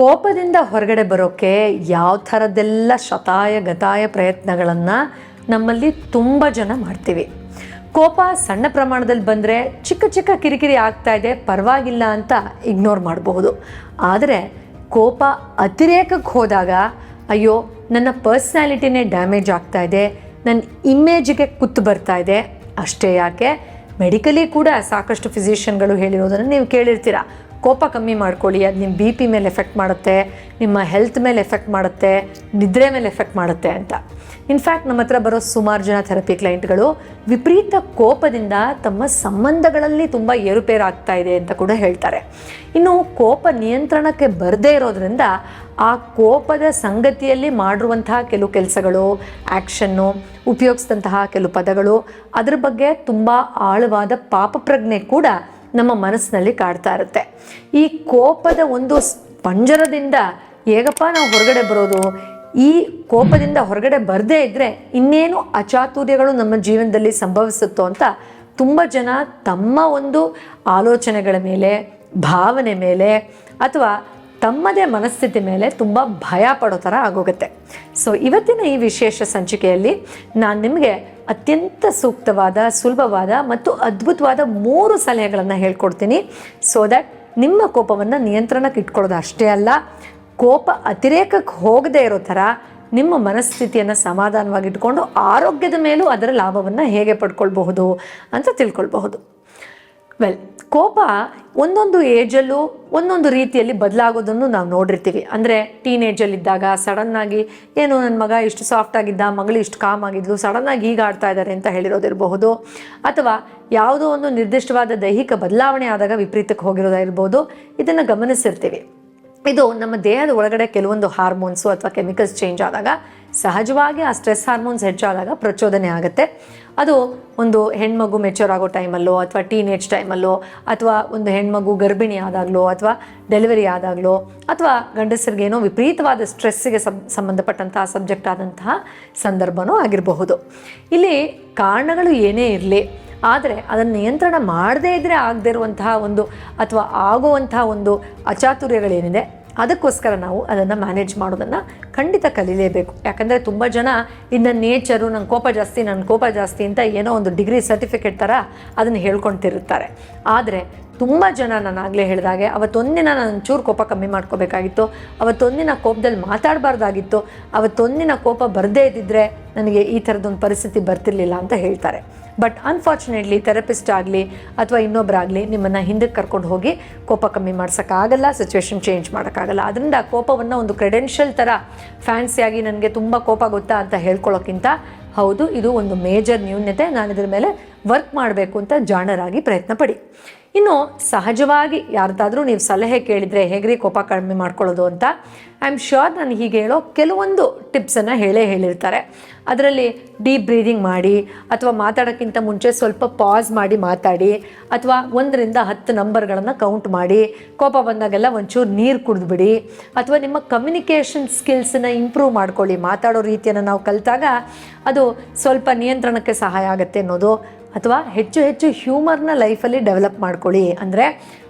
ಕೋಪದಿಂದ ಹೊರಗಡೆ ಬರೋಕ್ಕೆ ಯಾವ ಥರದ್ದೆಲ್ಲ ಶತಾಯ, ಗತಾಯ ಪ್ರಯತ್ನಗಳನ್ನು ನಮ್ಮಲ್ಲಿ ತುಂಬ ಜನ ಮಾಡ್ತೀವಿ. ಕೋಪ ಸಣ್ಣ ಪ್ರಮಾಣದಲ್ಲಿ ಬಂದರೆ ಚಿಕ್ಕ ಚಿಕ್ಕ ಕಿರಿಕಿರಿ ಆಗ್ತಾ ಇದೆ, ಪರವಾಗಿಲ್ಲ ಅಂತ ಇಗ್ನೋರ್ ಮಾಡಬಹುದು. ಆದರೆ ಕೋಪ ಅತಿರೇಕಕ್ಕೆ ಹೋದಾಗ, ಅಯ್ಯೋ, ನನ್ನ ಪರ್ಸ್ನಾಲಿಟಿನೇ ಡ್ಯಾಮೇಜ್ ಆಗ್ತಾ ಇದೆ, ನನ್ನ ಇಮೇಜಿಗೆ ಕುತ್ತು ಬರ್ತಾ ಇದೆ. ಅಷ್ಟೇ ಯಾಕೆ? ಮೆಡಿಕಲಿ ಕೂಡ ಸಾಕಷ್ಟು ಫಿಸಿಷಿಯನ್ಗಳು ಹೇಳಿರೋದನ್ನು ನೀವು ಕೇಳಿರ್ತೀರ. ಕೋಪ ಕಮ್ಮಿ ಮಾಡ್ಕೊಳ್ಳಿ, ಅದು ನಿಮ್ಮ ಬಿ ಪಿ ಮೇಲೆ ಎಫೆಕ್ಟ್ ಮಾಡುತ್ತೆ, ನಿಮ್ಮ ಹೆಲ್ತ್ ಮೇಲೆ ಎಫೆಕ್ಟ್ ಮಾಡುತ್ತೆ, ನಿದ್ರೆ ಮೇಲೆ ಎಫೆಕ್ಟ್ ಮಾಡುತ್ತೆ ಅಂತ. ಇನ್ಫ್ಯಾಕ್ಟ್ ನಮ್ಮ ಹತ್ರ ಬರೋ ಸುಮಾರು ಜನ ಥೆರಪಿ ಕ್ಲೈಂಟ್ಗಳು ವಿಪರೀತ ಕೋಪದಿಂದ ತಮ್ಮ ಸಂಬಂಧಗಳಲ್ಲಿ ತುಂಬ ಏರುಪೇರಾಗ್ತಾ ಇದೆ ಅಂತ ಕೂಡ ಹೇಳ್ತಾರೆ. ಇನ್ನು ಕೋಪ ನಿಯಂತ್ರಣಕ್ಕೆ ಬರದೇ ಇರೋದ್ರಿಂದ ಆ ಕೋಪದ ಸಂಗತಿಯಲ್ಲಿ ಮಾಡಿರುವಂತಹ ಕೆಲವು ಕೆಲಸಗಳು ಆ್ಯಕ್ಷನ್ನು ಉಪಯೋಗಿಸಿದಂತಹ ಕೆಲವು ಪದಗಳು, ಅದ್ರ ಬಗ್ಗೆ ತುಂಬ ಆಳವಾದ ಪಾಪಪ್ರಜ್ಞೆ ಕೂಡ ನಮ್ಮ ಮನಸ್ಸಿನಲ್ಲಿ ಕಾಡ್ತಾ ಇರುತ್ತೆ. ಈ ಕೋಪದ ಒಂದು ಪಂಜರದಿಂದ ಹೇಗಪ್ಪ ನಾವು ಹೊರಗಡೆ ಬರೋದು? ಈ ಕೋಪದಿಂದ ಹೊರಗಡೆ ಬರದೇ ಇದ್ದರೆ ಇನ್ನೇನು ಅಚಾತುರ್ಯಗಳು ನಮ್ಮ ಜೀವನದಲ್ಲಿ ಸಂಭವಿಸುತ್ತೋ ಅಂತ ತುಂಬ ಜನ ತಮ್ಮ ಒಂದು ಆಲೋಚನೆಗಳ ಮೇಲೆ, ಭಾವನೆ ಮೇಲೆ ಅಥವಾ ತಮ್ಮದೇ ಮನಸ್ಥಿತಿ ಮೇಲೆ ತುಂಬ ಭಯ ಪಡೋ ಥರ ಆಗೋಗುತ್ತೆ. ಸೊ ಇವತ್ತಿನ ಈ ವಿಶೇಷ ಸಂಚಿಕೆಯಲ್ಲಿ ನಾನು ನಿಮಗೆ ಅತ್ಯಂತ ಸೂಕ್ತವಾದ, ಸುಲಭವಾದ ಮತ್ತು ಅದ್ಭುತವಾದ ಮೂರು ಸಲಹೆಗಳನ್ನು ಹೇಳ್ಕೊಡ್ತೀನಿ. ಸೊ ದ್ಯಾಟ್ ನಿಮ್ಮ ಕೋಪವನ್ನು ನಿಯಂತ್ರಣಕ್ಕೆ ಇಟ್ಕೊಳ್ಳೋದು ಅಷ್ಟೇ ಅಲ್ಲ, ಕೋಪ ಅತಿರೇಕಕ್ಕೆ ಹೋಗದೇ ಇರೋ ಥರ ನಿಮ್ಮ ಮನಸ್ಥಿತಿಯನ್ನು ಸಮಾಧಾನವಾಗಿ ಇಟ್ಕೊಂಡು ಆರೋಗ್ಯದ ಮೇಲೂ ಅದರ ಲಾಭವನ್ನು ಹೇಗೆ ಪಡ್ಕೊಳ್ಬಹುದು ಅಂತ ತಿಳ್ಕೊಳ್ಬಹುದು. ವೆಲ್ ಕೋಪ ಒಂದೊಂದು ಏಜಲ್ಲೂ ಒಂದೊಂದು ರೀತಿಯಲ್ಲಿ ಬದಲಾಗೋದನ್ನು ನಾವು ನೋಡಿರ್ತೀವಿ. ಅಂದರೆ ಟೀನೇಜಲ್ಲಿದ್ದಾಗ ಸಡನ್ನಾಗಿ ಏನು ನನ್ನ ಮಗ ಇಷ್ಟು ಸಾಫ್ಟ್ ಆಗಿದ್ದ, ಮಗಳು ಇಷ್ಟು ಕಾಮ್ ಆಗಿದ್ಲು ಸಡನ್ನಾಗಿ ಈಗ ಆಡ್ತಾ ಇದ್ದಾರೆ ಅಂತ ಹೇಳಿರೋದಿರಬಹುದು. ಅಥವಾ ಯಾವುದೋ ಒಂದು ನಿರ್ದಿಷ್ಟವಾದ ದೈಹಿಕ ಬದಲಾವಣೆ ಆದಾಗ ವಿಪರೀತಕ್ಕೆ ಹೋಗಿರೋದಾಗಿರ್ಬೋದು ಇದನ್ನು ಗಮನಿಸಿರ್ತೀವಿ. ಇದು ನಮ್ಮ ದೇಹದ ಒಳಗಡೆ ಕೆಲವೊಂದು ಹಾರ್ಮೋನ್ಸು ಅಥವಾ ಕೆಮಿಕಲ್ಸ್ ಚೇಂಜ್ ಆದಾಗ ಸಹಜವಾಗಿ ಆ ಸ್ಟ್ರೆಸ್ ಹಾರ್ಮೋನ್ಸ್ ಹೆಚ್ಚಾದಾಗ ಪ್ರಚೋದನೆ ಆಗುತ್ತೆ. ಅದು ಒಂದು ಹೆಣ್ಮಗು ಮೆಚೂರ್ ಆಗೋ ಟೈಮಲ್ಲೋ ಅಥವಾ ಟೀನೇಜ್ ಟೈಮಲ್ಲೋ ಅಥವಾ ಒಂದು ಹೆಣ್ಮಗು ಗರ್ಭಿಣಿ ಆದಾಗಲೋ ಅಥವಾ ಡೆಲಿವರಿ ಆದಾಗಲೋ ಅಥವಾ ಗಂಡಸರಿಗೆ ಏನೋ ವಿಪರೀತವಾದ ಸ್ಟ್ರೆಸ್ಸಿಗೆ ಸಬ್ ಸಂಬಂಧಪಟ್ಟಂತಹ ಸಬ್ಜೆಕ್ಟ್ ಆದಂತಹ ಸಂದರ್ಭನೂ ಆಗಿರಬಹುದು. ಇಲ್ಲಿ ಕಾರಣಗಳು ಏನೇ ಇರಲಿ, ಆದರೆ ಅದನ್ನು ನಿಯಂತ್ರಣ ಮಾಡದೇ ಇದ್ದರೆ ಆಗದೇ ಇರುವಂತಹ ಒಂದು ಅಥವಾ ಆಗುವಂತಹ ಒಂದು ಅಚಾತುರ್ಯಗಳೇನಿದೆ ಅದಕ್ಕೋಸ್ಕರ ನಾವು ಅದನ್ನು ಮ್ಯಾನೇಜ್ ಮಾಡೋದನ್ನು ಖಂಡಿತ ಕಲೀಲೇಬೇಕು. ಯಾಕಂದರೆ ತುಂಬ ಜನ, ಇನ್ನು ನೇಚರು ನನ್ನ ಕೋಪ ಜಾಸ್ತಿ ನನ್ನ ಕೋಪ ಜಾಸ್ತಿ ಅಂತ ಏನೋ ಒಂದು ಡಿಗ್ರಿ ಸರ್ಟಿಫಿಕೇಟ್ ಥರ ಅದನ್ನು ಹೇಳ್ಕೊಳ್ತಿರ್ತಾರೆ ಆದರೆ ತುಂಬ ಜನ ನಾನು ಆಗಲೇ ಹೇಳಿದಾಗೆ, ಅವತ್ತೊಂದಿನ ನಾನು ಚೂರು ಕೋಪ ಕಮ್ಮಿ ಮಾಡ್ಕೋಬೇಕಾಗಿತ್ತು. ಅವತ್ತೊಂದಿನ ಕೋಪದಲ್ಲಿ ಮಾತಾಡಬಾರ್ದಾಗಿತ್ತು. ಅವತ್ತೊಂದಿನ ಕೋಪ ಬರದೇ ಇದ್ದಿದ್ರೆ ನನಗೆ ಈ ಥರದೊಂದು ಪರಿಸ್ಥಿತಿ ಬರ್ತಿರ್ಲಿಲ್ಲ ಅಂತ ಹೇಳ್ತಾರೆ. ಬಟ್ ಅನ್ಫಾರ್ಚುನೇಟ್ಲಿ ಥೆರಪಿಸ್ಟ್ ಆಗಲಿ ಅಥವಾ ಇನ್ನೊಬ್ಬರಾಗಲಿ ನಿಮ್ಮನ್ನು ಹಿಂದಕ್ಕೆ ಕರ್ಕೊಂಡು ಹೋಗಿ ಕೋಪ ಕಮ್ಮಿ ಮಾಡ್ಸೋಕ್ಕಾಗಲ್ಲ ಸಿಚುವೇಶನ್ ಚೇಂಜ್ ಮಾಡೋಕ್ಕಾಗಲ್ಲ. ಅದರಿಂದ ಕೋಪವನ್ನು ಒಂದು ಕ್ರೆಡೆನ್ಷಿಯಲ್ ಥರ ಫ್ಯಾನ್ಸಿಯಾಗಿ ನನಗೆ ತುಂಬ ಕೋಪ ಗೊತ್ತಾ ಅಂತ ಹೇಳ್ಕೊಳ್ಳೋಕ್ಕಿಂತ ಹೌದು, ಇದು ಒಂದು ಮೇಜರ್ ನ್ಯೂನ್ಯತೆ ನಾನು ಇದ್ರ ಮೇಲೆ ವರ್ಕ್ ಮಾಡಬೇಕು ಅಂತ ಜಾಣರಾಗಿ ಪ್ರಯತ್ನ ಪಡಿ. ಇನ್ನು ಸಹಜವಾಗಿ ಯಾರ್ದಾದ್ರೂ ನೀವು ಸಲಹೆ ಕೇಳಿದರೆ ಹೇಗ್ರಿ ಕೋಪ ಕಡಿಮೆ ಮಾಡ್ಕೊಳ್ಳೋದು ಅಂತ ಐ ಆಮ್ ಶ್ಯೂರ್ ನಾನು ಹೀಗೆ ಹೇಳೋ ಕೆಲವೊಂದು ಟಿಪ್ಸನ್ನು ಹೇಳೇ ಹೇಳಿರ್ತಾರೆ. ಅದರಲ್ಲಿ ಡೀಪ್ ಬ್ರೀದಿಂಗ್ ಮಾಡಿ, ಅಥವಾ ಮಾತಾಡೋಕ್ಕಿಂತ ಮುಂಚೆ ಸ್ವಲ್ಪ ಪಾಸ್ ಮಾಡಿ ಮಾತಾಡಿ, ಅಥವಾ ಒಂದರಿಂದ ಹತ್ತು ನಂಬರ್ಗಳನ್ನು ಕೌಂಟ್ ಮಾಡಿ, ಕೋಪ ಬಂದಾಗೆಲ್ಲ ಒಂಚೂರು ನೀರು ಕುಡಿದ್ಬಿಡಿ, ಅಥವಾ ನಿಮ್ಮ ಕಮ್ಯುನಿಕೇಷನ್ ಸ್ಕಿಲ್ಸನ್ನು ಇಂಪ್ರೂವ್ ಮಾಡ್ಕೊಳ್ಳಿ. ಮಾತಾಡೋ ರೀತಿಯನ್ನು ನಾವು ಕಲಿತಾಗ ಅದು ಸ್ವಲ್ಪ ನಿಯಂತ್ರಣಕ್ಕೆ ಸಹಾಯ ಆಗುತ್ತೆ ಅನ್ನೋದು ಅಥವಾ ಹೆಚ್ಚು ಹೆಚ್ಚು ಹ್ಯೂಮರ್ನ ಲೈಫಲ್ಲಿ ಡೆವಲಪ್ ಮಾಡ್ಕೊಳ್ಳಿ. ಅಂದರೆ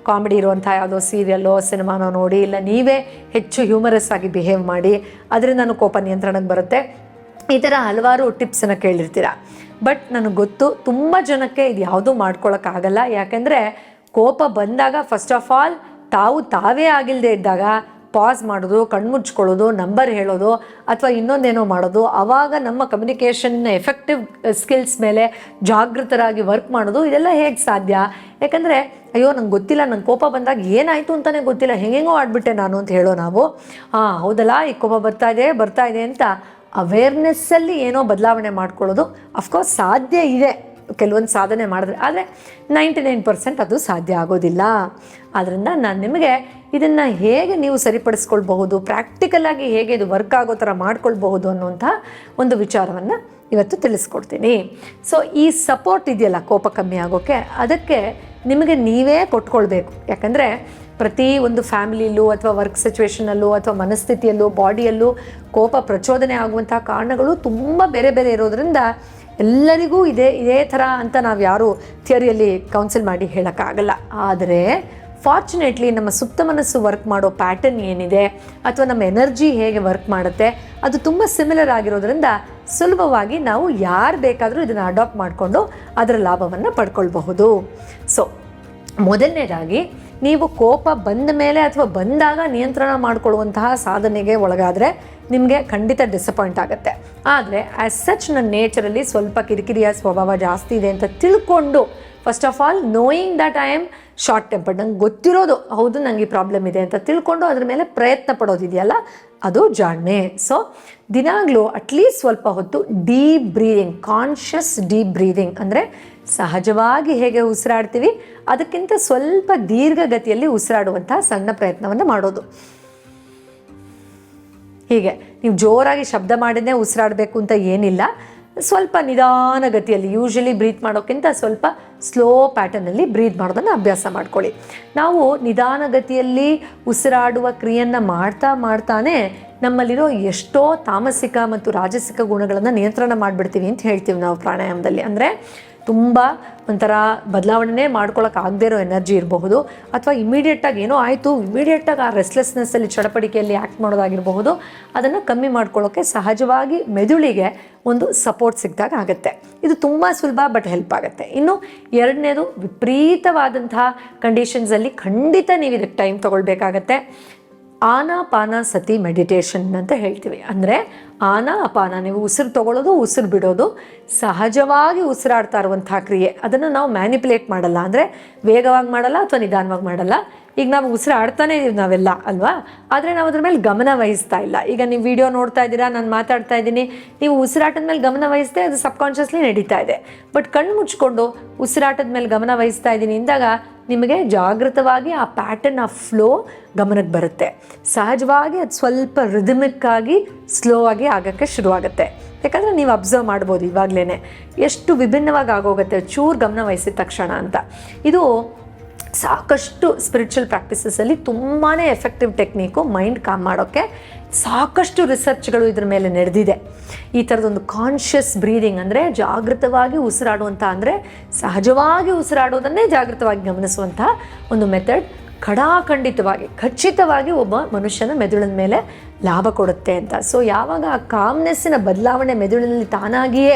ಕಾಮಿಡಿ ಇರುವಂಥ ಯಾವುದೋ ಸೀರಿಯಲ್ಲೋ ಸಿನಿಮಾನೋ ನೋಡಿ, ಇಲ್ಲ ನೀವೇ ಹೆಚ್ಚು ಹ್ಯೂಮರಸ್ ಆಗಿ ಬಿಹೇವ್ ಮಾಡಿ ಅದರಿಂದ ಕೋಪ ನಿಯಂತ್ರಣಕ್ಕೆ ಬರುತ್ತೆ. ಈ ಥರ ಹಲವಾರು ಟಿಪ್ಸನ್ನು ಕೇಳಿರ್ತೀರ. ಬಟ್ ನನಗೆ ಗೊತ್ತು ತುಂಬ ಜನಕ್ಕೆ ಇದು ಯಾವುದೂ ಮಾಡ್ಕೊಳ್ಳೋಕ್ಕಾಗಲ್ಲ ಯಾಕೆಂದರೆ ಕೋಪ ಬಂದಾಗ ಫಸ್ಟ್ ಆಫ್ ಆಲ್ ತಾವು ತಾವೇ ಆಗಿಲ್ಲದೆ ಇದ್ದಾಗ ಪಾಸ್ ಮಾಡೋದು ಕಣ್ಮುಚ್ಕೊಳ್ಳೋದು ನಂಬರ್ ಹೇಳೋದು, ಅಥವಾ ಇನ್ನೊಂದೇನೋ ಮಾಡೋದು ಆವಾಗ ನಮ್ಮ ಕಮ್ಯುನಿಕೇಷನ್ನ ಎಫೆಕ್ಟಿವ್ ಸ್ಕಿಲ್ಸ್ ಮೇಲೆ ಜಾಗೃತರಾಗಿ ವರ್ಕ್ ಮಾಡೋದು ಇದೆಲ್ಲ ಹೇಗೆ ಸಾಧ್ಯ? ಯಾಕಂದರೆ, ಅಯ್ಯೋ, ನಂಗೆ ಗೊತ್ತಿಲ್ಲ, ನಂಗೆ ಕೋಪ ಬಂದಾಗ ಏನಾಯಿತು ಅಂತಲೇ ಗೊತ್ತಿಲ್ಲ, ಹೆಂಗೆಂಗೋ ಆಡ್ಬಿಟ್ಟೆ ನಾನು ಅಂತ ಹೇಳೋ ನಾವು. ಹಾಂ ಹೌದಲ್ಲ, ಈ ಕೋಪ ಬರ್ತಾ ಇದೆ ಬರ್ತಾ ಇದೆ ಅಂತ ಅವೇರ್ನೆಸ್ಸಲ್ಲಿ ಏನೋ ಬದಲಾವಣೆ ಮಾಡ್ಕೊಳ್ಳೋದು ಅಫ್ಕೋರ್ಸ್ ಸಾಧ್ಯ ಇದೆ, ಕೆಲವೊಂದು ಸಾಧನೆ ಮಾಡಿದ್ರೆ. ಆದರೆ ನೈಂಟಿ ನೈನ್ ಪರ್ಸೆಂಟ್ ಅದು ಸಾಧ್ಯ ಆಗೋದಿಲ್ಲ. ಆದ್ದರಿಂದ ನಾನು ನಿಮಗೆ ಇದನ್ನು ಹೇಗೆ ನೀವು ಸರಿಪಡಿಸ್ಕೊಳ್ಬಹುದು ಪ್ರಾಕ್ಟಿಕಲಾಗಿ ಹೇಗೆ ಇದು ವರ್ಕ್ ಆಗೋ ಥರ ಮಾಡ್ಕೊಳ್ಬಹುದು ಅನ್ನುವಂಥ ಒಂದು ವಿಚಾರವನ್ನು ಇವತ್ತು ತಿಳಿಸ್ಕೊಡ್ತೀನಿ. ಸೊ ಈ ಸಪೋರ್ಟ್ ಇದೆಯಲ್ಲ ಕೋಪ ಕಮ್ಮಿ ಆಗೋಕ್ಕೆ ಅದಕ್ಕೆ ನಿಮಗೆ ನೀವೇ ಕೊಟ್ಕೊಳ್ಬೇಕು. ಯಾಕಂದರೆ ಪ್ರತಿ ಒಂದು ಫ್ಯಾಮಿಲಿಯಲ್ಲೂ ಅಥವಾ ವರ್ಕ್ ಸಿಚುವೇಷನಲ್ಲೂ ಅಥವಾ ಮನಸ್ಥಿತಿಯಲ್ಲೂ ಬಾಡಿಯಲ್ಲೂ ಕೋಪ ಪ್ರಚೋದನೆ ಆಗುವಂಥ ಕಾರಣಗಳು ತುಂಬ ಬೇರೆ ಬೇರೆ ಇರೋದರಿಂದ ಎಲ್ಲರಿಗೂ ಇದೇ ಇದೇ ಥರ ಅಂತ ನಾವು ಯಾರೂ ಥಿಯರಿಯಲ್ಲಿ ಕೌನ್ಸಿಲ್ ಮಾಡಿ ಹೇಳೋಕ್ಕಾಗಲ್ಲ. ಆದರೆ ಫಾರ್ಚುನೇಟ್ಲಿ ನಮ್ಮ ಸುಪ್ತ ಮನಸ್ಸು ವರ್ಕ್ ಮಾಡೋ ಪ್ಯಾಟರ್ನ್ ಏನಿದೆ? ಅಥವಾ ನಮ್ಮ ಎನರ್ಜಿ ಹೇಗೆ ವರ್ಕ್ ಮಾಡುತ್ತೆ? ಅದು ತುಂಬ ಸಿಮಿಲರ್ ಆಗಿರೋದ್ರಿಂದ ಸುಲಭವಾಗಿ ನಾವು ಯಾರು ಬೇಕಾದರೂ ಇದನ್ನು ಅಡಾಪ್ಟ್ ಮಾಡಿಕೊಂಡು ಅದರ ಲಾಭವನ್ನು ಪಡ್ಕೊಳ್ಬಹುದು. ಸೊ ಮೊದಲನೇದಾಗಿ ನೀವು ಕೋಪ ಬಂದ ಮೇಲೆ ಅಥವಾ ಬಂದಾಗ ನಿಯಂತ್ರಣ ಮಾಡಿಕೊಳ್ಳುವಂತಹ ಸಾಧನೆಗೆ ಒಳಗಾದರೆ ನಿಮಗೆ ಖಂಡಿತ ಡಿಸಪಾಯಿಂಟ್ ಆಗುತ್ತೆ. ಆದರೆ ಆ್ಯಸ್ ಸಚ್ ನನ್ನ ನೇಚರಲ್ಲಿ ಸ್ವಲ್ಪ ಕಿರಿಕಿರಿಯ ಸ್ವಭಾವ ಜಾಸ್ತಿ ಇದೆ ಅಂತ ತಿಳ್ಕೊಂಡು first of all knowing that I am short tempered ನಂಗೆ ಗೊತ್ತಿರೋದು ಹೌದು ನನಗೆ ಪ್ರಾಬ್ಲಮ್ ಇದೆ ಅಂತ ತಿಳ್ಕೊಂಡು ಅದ್ರ ಮೇಲೆ ಪ್ರಯತ್ನ ಪಡೋದಿದೆಯಲ್ಲ ಅದು ಜಾಣ್ಮೆ. ಸೊ ದಿನಾಗಲೂ ಅಟ್ಲೀಸ್ಟ್ ಸ್ವಲ್ಪ ಹೊತ್ತು deep breathing conscious deep breathing ಅಂದರೆ ಸಹಜವಾಗಿ ಹೇಗೆ ಉಸಿರಾಡ್ತೀವಿ, ಅದಕ್ಕಿಂತ ಸ್ವಲ್ಪ ದೀರ್ಘಗತಿಯಲ್ಲಿ ಉಸಿರಾಡುವಂತಹ ಸಣ್ಣ ಪ್ರಯತ್ನವನ್ನು ಮಾಡೋದು. ಹೀಗೆ, ನೀವು ಜೋರಾಗಿ ಶಬ್ದ ಮಾಡಿನೇ ಉಸಿರಾಡಬೇಕು ಅಂತ ಏನಿಲ್ಲ. ಸ್ವಲ್ಪ ನಿಧಾನ ಗತಿಯಲ್ಲಿ ಯೂಶಲಿ ಬ್ರೀತ್ ಮಾಡೋಕ್ಕಿಂತ ಸ್ವಲ್ಪ ಸ್ಲೋ ಪ್ಯಾಟರ್ನಲ್ಲಿ ಬ್ರೀತ್ ಮಾಡೋದನ್ನು ಅಭ್ಯಾಸ ಮಾಡ್ಕೊಳ್ಳಿ. ನಾವು ನಿಧಾನ ಗತಿಯಲ್ಲಿ ಉಸಿರಾಡುವ ಕ್ರಿಯೆಯನ್ನು ಮಾಡ್ತಾ ಮಾಡ್ತಾನೆ ನಮ್ಮಲ್ಲಿರೋ ಎಷ್ಟೋ ತಾಮಸಿಕ ಮತ್ತು ರಾಜಸಿಕ ಗುಣಗಳನ್ನು ನಿಯಂತ್ರಣ ಮಾಡಿಬಿಡ್ತೀವಿ ಅಂತ ಹೇಳ್ತೀವಿ ನಾವು ಪ್ರಾಣಾಯಾಮದಲ್ಲಿ. ಅಂದರೆ ತುಂಬ ಒಂಥರ ಬದಲಾವಣೆ ಮಾಡ್ಕೊಳ್ಳೋಕ್ಕಾಗದೇ ಇರೋ ಎನರ್ಜಿ ಇರಬಹುದು. ಅಥವಾ ಇಮಿಡಿಯೇಟಾಗಿ ಏನೋ ಆಯಿತು ಇಮಿಡಿಯೇಟಾಗಿ ಆ ರೆಸ್ಲೆಸ್ನೆಸ್ಸಲ್ಲಿ ಚಡಪಡಿಕೆಯಲ್ಲಿ ಆ್ಯಕ್ಟ್ ಮಾಡೋದಾಗಿರಬಹುದು. ಅದನ್ನು ಕಮ್ಮಿ ಮಾಡ್ಕೊಳ್ಳೋಕ್ಕೆ ಸಹಜವಾಗಿ ಮೆದುಳಿಗೆ ಒಂದು ಸಪೋರ್ಟ್ ಸಿಕ್ಕಿದಾಗ ಆಗುತ್ತೆ. ಇದು ತುಂಬ ಸುಲಭ ಬಟ್ ಹೆಲ್ಪ್ ಆಗುತ್ತೆ. ಇನ್ನು ಎರಡನೇದು ವಿಪರೀತವಾದಂತಹ ಕಂಡೀಷನ್ಸಲ್ಲಿ ಖಂಡಿತ ನೀವು ಇದಕ್ಕೆ ಟೈಮ್ ತೊಗೊಳ್ಬೇಕಾಗತ್ತೆ. ಆನಾಪಾನ ಸತಿ ಮೆಡಿಟೇಷನ್ ಅಂತ ಹೇಳ್ತೀವಿ. ಅಂದರೆ ಆನ ಅಪಾನ ನೀವು ಉಸಿರು ತಗೊಳ್ಳೋದು, ಉಸಿರು ಬಿಡೋದು, ಸಹಜವಾಗಿ ಉಸಿರಾಡ್ತಾ ಇರುವಂಥ ಕ್ರಿಯೆ. ಅದನ್ನು ನಾವು ಮ್ಯಾನಿಪುಲೇಟ್ ಮಾಡಲ್ಲ. ಅಂದರೆ ವೇಗವಾಗಿ ಮಾಡಲ್ಲ ಅಥವಾ ನಿಧಾನವಾಗಿ ಮಾಡಲ್ಲ. ಈಗ ನಾವು ಉಸಿರಾಡ್ತಾನೆ ಇದೀವಿ ನಾವೆಲ್ಲ, ಅಲ್ವಾ? ಆದರೆ ನಾವು ಅದ್ರ ಮೇಲೆ ಗಮನ ವಹಿಸ್ತಾ ಇಲ್ಲ. ಈಗ ನೀವು ವಿಡಿಯೋ ನೋಡ್ತಾ ಇದ್ದೀರಾ, ನಾನು ಮಾತಾಡ್ತಾ ಇದ್ದೀನಿ, ನೀವು ಉಸಿರಾಟದ ಮೇಲೆ ಗಮನ ವಹಿಸ್ದೆ ಅದು ಸಬ್ಕಾನ್ಷಿಯಸ್ಲಿ ನಡೀತಾ ಇದೆ. ಬಟ್ ಕಣ್ಣು ಮುಚ್ಕೊಂಡು ಉಸಿರಾಟದ ಮೇಲೆ ಗಮನ ವಹಿಸ್ತಾ ಇದ್ದೀನಿ ಇಂದಾಗ ನಿಮಗೆ ಜಾಗೃತವಾಗಿ ಆ ಪ್ಯಾಟರ್ನ್ ಆ ಫ್ಲೋ ಗಮನಕ್ಕೆ ಬರುತ್ತೆ. ಸಹಜವಾಗಿ ಅದು ಸ್ವಲ್ಪ ರಿದಮಿಕ್ ಆಗಿ ಸ್ಲೋ ಆಗಿ ಆಗೋಕ್ಕೆ ಶುರುವಾಗುತ್ತೆ. ಯಾಕಂದರೆ ನೀವು ಅಬ್ಸರ್ವ್ ಮಾಡ್ಬೋದು ಇವಾಗಲೇ ಎಷ್ಟು ವಿಭಿನ್ನವಾಗಿ ಆಗೋಗುತ್ತೆ, ಚೂರು ಗಮನ ವಹಿಸಿದ ತಕ್ಷಣ ಅಂತ. ಇದು ಸಾಕಷ್ಟು ಸ್ಪಿರಿಚುವಲ್ ಪ್ರಾಕ್ಟೀಸಸಲ್ಲಿ ತುಂಬಾ ಎಫೆಕ್ಟಿವ್ ಟೆಕ್ನಿಕು ಮೈಂಡ್ ಕಾಮ್ ಮಾಡೋಕ್ಕೆ ಸಾಕಷ್ಟು ರಿಸರ್ಚ್ಗಳು ಇದ್ರ ಮೇಲೆ ನಡೆದಿದೆ. ಈ ಥರದೊಂದು ಕಾನ್ಷಿಯಸ್ ಬ್ರೀದಿಂಗ್ ಅಂದರೆ ಜಾಗೃತವಾಗಿ ಉಸಿರಾಡುವಂಥ ಅಂದರೆ ಸಹಜವಾಗಿ ಉಸಿರಾಡೋದನ್ನೇ ಜಾಗೃತವಾಗಿ ಗಮನಿಸುವಂಥ ಒಂದು ಮೆಥಡ್ ಖಡಾಖಂಡಿತವಾಗಿ, ಖಚಿತವಾಗಿ ಒಬ್ಬ ಮನುಷ್ಯನ ಮೆದುಳಿನ ಮೇಲೆ ಲಾಭ ಕೊಡುತ್ತೆ ಅಂತ. ಸೊ ಯಾವಾಗ ಆ ಕಾಮ್ನೆಸ್ಸಿನ ಬದಲಾವಣೆ ಮೆದುಳಿನಲ್ಲಿ ತಾನಾಗಿಯೇ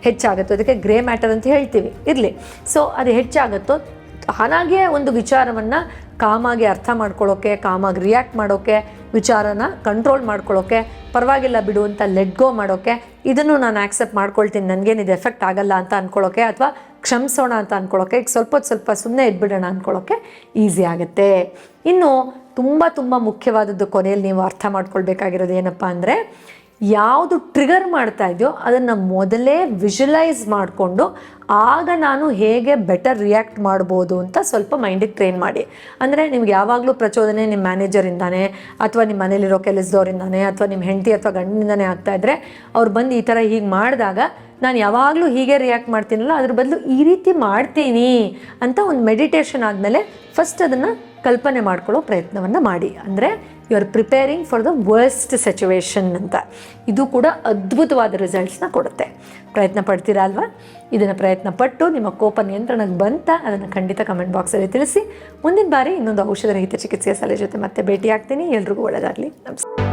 ಹೆಚ್ಚಾಗುತ್ತೋ, ಅದಕ್ಕೆ ಗ್ರೇ ಮ್ಯಾಟರ್ ಅಂತ ಹೇಳ್ತೀವಿ. ಇರಲಿ. ಸೊ ಅದು ಹೆಚ್ಚಾಗುತ್ತೋ ತಾನಾಗಿಯೇ ಒಂದು ವಿಚಾರವನ್ನು ಕಾಮಾಗಿ ಅರ್ಥ ಮಾಡ್ಕೊಳ್ಳೋಕ್ಕೆ ಕಾಮಾಗಿ ರಿಯಾಕ್ಟ್ ಮಾಡೋಕ್ಕೆ ವಿಚಾರನ ಕಂಟ್ರೋಲ್ ಮಾಡ್ಕೊಳ್ಳೋಕೆ, ಪರವಾಗಿಲ್ಲ ಬಿಡು ಅಂತ ಲೆಟ್ ಗೋ ಮಾಡೋಕ್ಕೆ ಇದನ್ನು ನಾನು ಆ್ಯಕ್ಸೆಪ್ಟ್ ಮಾಡ್ಕೊಳ್ತೀನಿ, ನನಗೇನಿದು ಎಫೆಕ್ಟ್ ಆಗಲ್ಲ ಅಂತ ಅಂದ್ಕೊಳ್ಳೋಕೆ ಅಥವಾ ಕ್ಷಮಿಸೋಣ ಅಂತ ಅಂದ್ಕೊಳ್ಳೋಕೆ ಈಗ ಸ್ವಲ್ಪ ಸ್ವಲ್ಪ ಸುಮ್ಮನೆ ಇದ್ಬಿಡೋಣ ಅಂದ್ಕೊಳ್ಳೋಕೆ ಈಸಿ ಆಗುತ್ತೆ. ಇನ್ನು ತುಂಬ ತುಂಬ ಮುಖ್ಯವಾದದ್ದು ಕೊನೆಯಲ್ಲಿ ನೀವು ಅರ್ಥ ಮಾಡ್ಕೊಳ್ಬೇಕಾಗಿರೋದು ಏನಪ್ಪ ಅಂದರೆ ಯಾವುದು ಟ್ರಿಗರ್ ಮಾಡ್ತಾ ಇದೆಯೋ ಅದನ್ನು ಮೊದಲೇ ವಿಜುಲೈಸ್ ಮಾಡಿಕೊಂಡು ಆಗ ನಾನು ಹೇಗೆ ಬೆಟರ್ ರಿಯಾಕ್ಟ್ ಮಾಡ್ಬೋದು ಅಂತ ಸ್ವಲ್ಪ ಮೈಂಡಿಗೆ ಟ್ರೈನ್ ಮಾಡಿ. ಅಂದರೆ ನಿಮ್ಗೆ ಯಾವಾಗಲೂ ಪ್ರಚೋದನೆ ನಿಮ್ಮ ಮ್ಯಾನೇಜರಿಂದಾನೆ ಅಥವಾ ನಿಮ್ಮ ಮನೇಲಿರೋ ಕೆಲಸದವರಿಂದಾನೆ ಅಥವಾ ನಿಮ್ಮ ಹೆಂಡತಿ ಅಥವಾ ಗಂಡನಿಂದಾನೇ ಆಗ್ತಾಯಿದ್ರೆ ಅವ್ರು ಬಂದು ಈ ಥರ ಹೀಗೆ ಮಾಡಿದಾಗ ನಾನು ಯಾವಾಗಲೂ ಹೀಗೆ ರಿಯಾಕ್ಟ್ ಮಾಡ್ತೀನಲ್ಲ, ಅದ್ರ ಬದಲು ಈ ರೀತಿ ಮಾಡ್ತೀನಿ ಅಂತ ಒಂದು ಮೆಡಿಟೇಷನ್ ಆದಮೇಲೆ ಫಸ್ಟ್ ಅದನ್ನು ಕಲ್ಪನೆ ಮಾಡ್ಕೊಳ್ಳೋ ಪ್ರಯತ್ನವನ್ನು ಮಾಡಿ. ಅಂದರೆ you are preparing for the worst situation ಅಂತ. ಇದು ಕೂಡ ಅದ್ಭುತವಾದ ರಿಸಲ್ಟ್ಸ್ನ ಕೊಡುತ್ತೆ. ಪ್ರಯತ್ನ ಪಡ್ತೀರಾ ಅಲ್ವಾ? ಇದನ್ನು ಪ್ರಯತ್ನ ಪಟ್ಟು ನಿಮ್ಮ ಕೋಪ ನಿಯಂತ್ರಣಕ್ಕೆ ಬಂತ, ಅದನ್ನು ಖಂಡಿತ ಕಮೆಂಟ್ ಬಾಕ್ಸಲ್ಲಿ ತಿಳಿಸಿ. ಮುಂದಿನ ಬಾರಿ ಇನ್ನೊಂದು ಔಷಧ ರಹಿತ ಚಿಕಿತ್ಸೆಯ ಸಲಹೆ ಜೊತೆ ಮತ್ತೆ ಭೇಟಿ ಆಗ್ತೀನಿ ಎಲ್ರಿಗೂ ಒಳ್ಳೆಯದಾಗಲಿ ನಮಸ್ಕಾರ